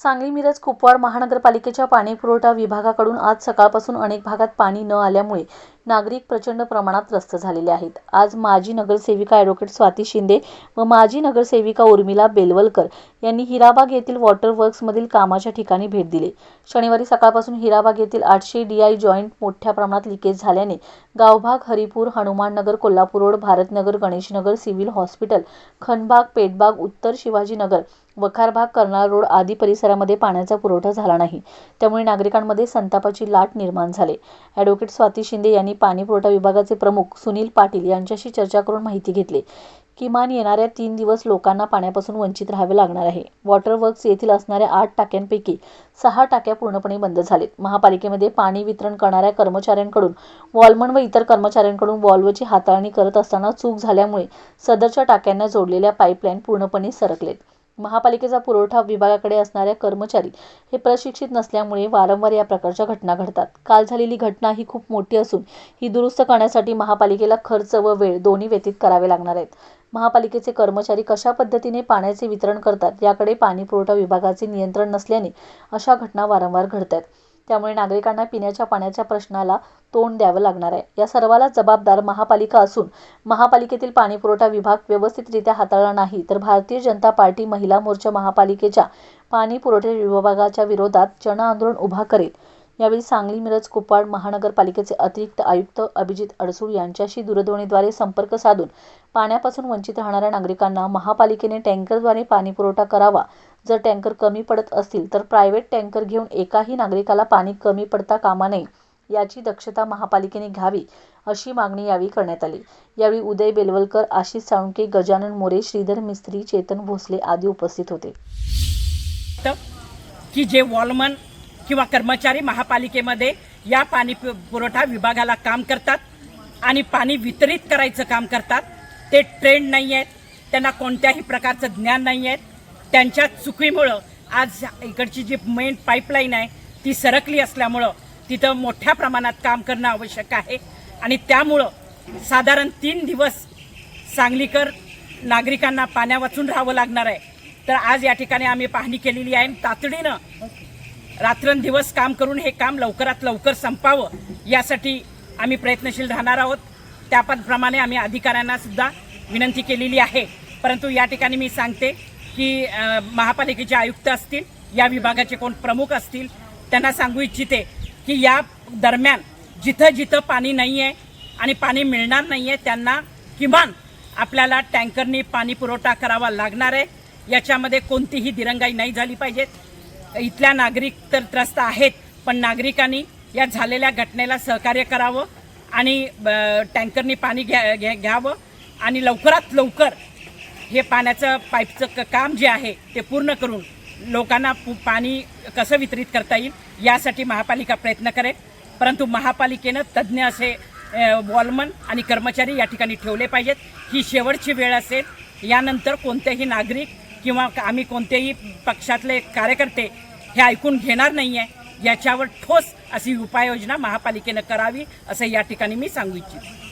सांगली मिरज कुपवाड महानगरपालिकेच्या पाणीपुरवठा विभागाकडून आज सकाळपासून अनेक भागात पाणी न आल्यामुळे नागरिक प्रचंड प्रमाणात त्रस्त झालेले आहेत. आज माजी नगरसेविका ॲडव्होकेट स्वाती शिंदे व माजी नगरसेविका उर्मिला बेलवलकर यांनी हिराबाग येथील वॉटर वर्क्समधील कामाच्या ठिकाणी भेट दिली. शनिवारी सकाळपासून हिराबाग येथील आठशे डी आय जॉईंट मोठ्या प्रमाणात लिकेज झाल्याने गावभाग Haripur Hanumannagar Kolhapur road Bharatnagar Ganeshnagar civil hospital Khanbhag Petbhag Uttar Shivajinagar Vakharbhag Karnal road आदी परिसरामध्ये पाण्याचा पुरवठा झाला नाही. त्यामुळे नागरिकांमध्ये संतापाची लाट निर्माण झाली. ॲडव्होकेट स्वाती शिंदे यांनी पाणीपुरवठा विभागाचे प्रमुख सुनील पाटील यांच्याशी चर्चा करून माहिती घेतली. किमान येणाऱ्या तीन दिवस लोकांना पाण्यापासून वंचित राहावे लागणार आहे. वॉटर वर्क्स येथील असणाऱ्या आठ टाक्यांपैकी सहा टाक्या पूर्णपणे बंद झालेत. महापालिकेमध्ये पाणी वितरण करणाऱ्या कर्मचाऱ्यांकडून वॉलमन व इतर कर्मचाऱ्यांकडून वॉल्वची हाताळणी करत असताना चूक झाल्यामुळे सदरच्या टाक्यांना जोडलेल्या पाईपलाईन पूर्णपणे सरकलेत. महापालिकेचा पुरवठा विभागाकडे असणाऱ्या कर्मचारी हे प्रशिक्षित नसल्यामुळे वारंवार या प्रकारच्या घटना घडतात. काल झालेली घटना ही खूप मोठी असून ही दुरुस्त करण्यासाठी महापालिकेला खर्च व वेळ दोन्ही व्यतीत करावे लागणार आहेत. महापालिकेचे कर्मचारी कशा पद्धतीने पाण्याचे वितरण करतात याकडे पाणी पुरवठा विभागाचे नियंत्रण नसल्याने अशा घटना वारंवार घडत आहेत. त्यामुळे नागरिकांना पिण्याच्या पाण्याच्या प्रश्नाला तोंड द्यावं लागणार आहे. या सर्वाला जबाबदार महापालिका असून महापालिकेतील पाणीपुरवठा विभाग व्यवस्थितरित्या हाताळला नाही तर भारतीय जनता पार्टी महिला मोर्चा महापालिकेच्या पाणी पुरवठा विभागाच्या विरोधात जनआंदोलन उभा करेल. यावेळी सांगली मिरज कुपवाड महानगरपालिकेचे अतिरिक्त आयुक्त अभिजित अडसूळ यांच्याशी दूरध्वनीद्वारे संपर्क साधून पाण्यापासून वंचित राहणाऱ्या नागरिकांना महापालिकेने टँकरद्वारे पाणी पुरवठा करावा जर टँकर कमी पडत असतील तर प्रायव्हेट टँकर घेऊन एकाही नागरिकाला पाणी कमी पडता कामा नये याची दक्षता महापालिकेने घ्यावी अशी मागणी यावेळी करण्यात आली. यावेळी उदय बेलवलकर आशिष साळुंके गजानन मोरे श्रीधर मिस्त्री चेतन भोसले आदी उपस्थित होते. की जे वॉलमन किंवा कर्मचारी महापालिकेमध्ये या पाणी पुरवठा विभागाला काम करतात आणि पाणी वितरित करायचं काम करतात ते ट्रेंड नाही आहेत त्यांना कोणत्याही प्रकारचं ज्ञान नाही आहेत त्यांच्या चुकीमुळं आज इकडची जी मेन पाईपलाईन आहे ती सरकली असल्यामुळं तिथं मोठ्या प्रमाणात काम करणं आवश्यक आहे. आणि त्यामुळं साधारण तीन दिवस सांगलीकर नागरिकांना पाण्या वाचून राहावं लागणार आहे. तर आज या ठिकाणी आम्ही पाहणी केलेली आहे. तातडीनं रात्रंदिवस काम करून हे काम लवकरात लवकर संपावं यासाठी आम्ही प्रयत्नशील राहणार आहोत. त्याप्रमाणे आम्ही अधिकाऱ्यांना सुद्धा विनंती केलेली आहे. परंतु या ठिकाणी मी सांगते की महापालिकेचे आयुक्त असतील या विभागाचे कोण प्रमुख असतील त्यांना सांगू इच्छिते की या दरम्यान जिथं जिथं पाणी नाही आहे आणि पाणी मिळणार नाही आहे त्यांना किमान आपल्याला टँकरनी पाणी पुरवठा करावा लागणार आहे. याच्यामध्ये कोणतीही दिरंगाई नाही झाली पाहिजेत इथल्या नागरिक तर त्रस्त आहेत पण नागरिकांनी या झालेल्या घटनेला सहकार्य करावं आणि टँकरनी पाणी घ्या घ्या- घ्यावं आणि लवकरात लवकर हे पाण्याचं पाईपचं क- काम जे आहे ते पूर्ण करून लोकांना पु- पाणी कसं वितरित करता येईल यासाठी महापालिका प्रयत्न करेल. परंतु महापालिकेनं तज्ज्ञ असे वॉलमन आणि कर्मचारी या ठिकाणी ठेवले पाहिजेत. ही शेवटची वेळ असेल. यानंतर कोणतेही नागरिक किंवा आम्ही कोणतेही पक्षातले कार्यकर्ते हे ऐकून घेणार नाही आहे याच्यावर ठोस अशी उपाययोजना महापालिकेनं करावी असं या ठिकाणी मी सांगू इच्छितो.